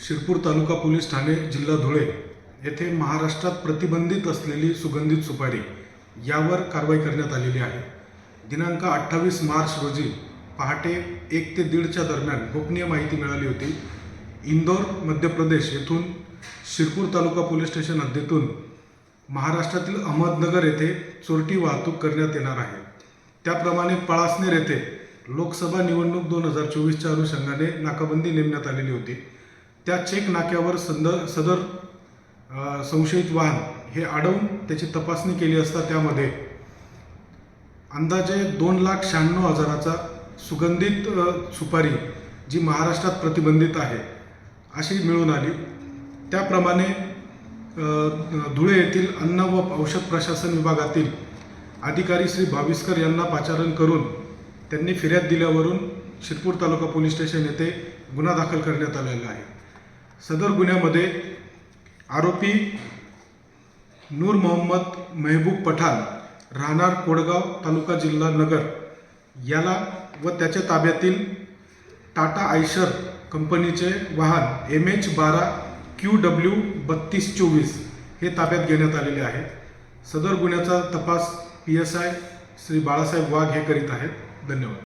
Shirpur taluka police Thane जिल्हा धुळे येथे महाराष्ट्रात प्रतिबंधित असलेली सुगंधित सुपारी यावर कारवाई करण्यात आलेली आहे. दिनांक अठ्ठावीस मार्च रोजी पहाटे एक ते दीडच्या दरम्यान गोपनीय माहिती मिळाली होती. इंदोर मध्य प्रदेश येथून शिरपूर तालुका पोलीस स्टेशन हद्दीतून महाराष्ट्रातील अहमदनगर येथे चोरटी वाहतूक करण्यात येणार आहे. त्याप्रमाणे पळासनेर येथे लोकसभा निवडणूक दोन हजार चोवीसच्या अनुषंगाने नाकाबंदी नेमण्यात आलेली होती. त्या चेक नाक्यावर संद सदर संशयित वाहन हे अडवून त्याची तपासणी केली असता त्यामध्ये अंदाजे दोन लाख शहाण्णव हजाराचा सुगंधित सुपारी जी महाराष्ट्रात प्रतिबंधित आहे अशी मिळून आली. त्याप्रमाणे धुळे येथील अन्न व औषध प्रशासन विभागातील अधिकारी श्री भाविस्कर यांना पाचारण करून त्यांनी फिर्याद दिल्यावरून शिरपूर तालुका पोलीस स्टेशन येथे गुन्हा दाखल करण्यात आलेला आहे. सदर गुन्ह्यामध्ये आरोपी नूर मोहम्मद मेहबूब पठाण राहणार कोडगाव तालुका जिल्हा नगर याला व त्याच्या ताब्यातील टाटा आयशर कंपनीचे वाहन एम एच बारा क्यू डब्ल्यू बत्तीस चोवीस हे ताब्यात घेण्यात आलेले आहे. सदर गुन्ह्याचा तपास P S I Shri Balasaheb Wagh हे करीत आहेत. धन्यवाद.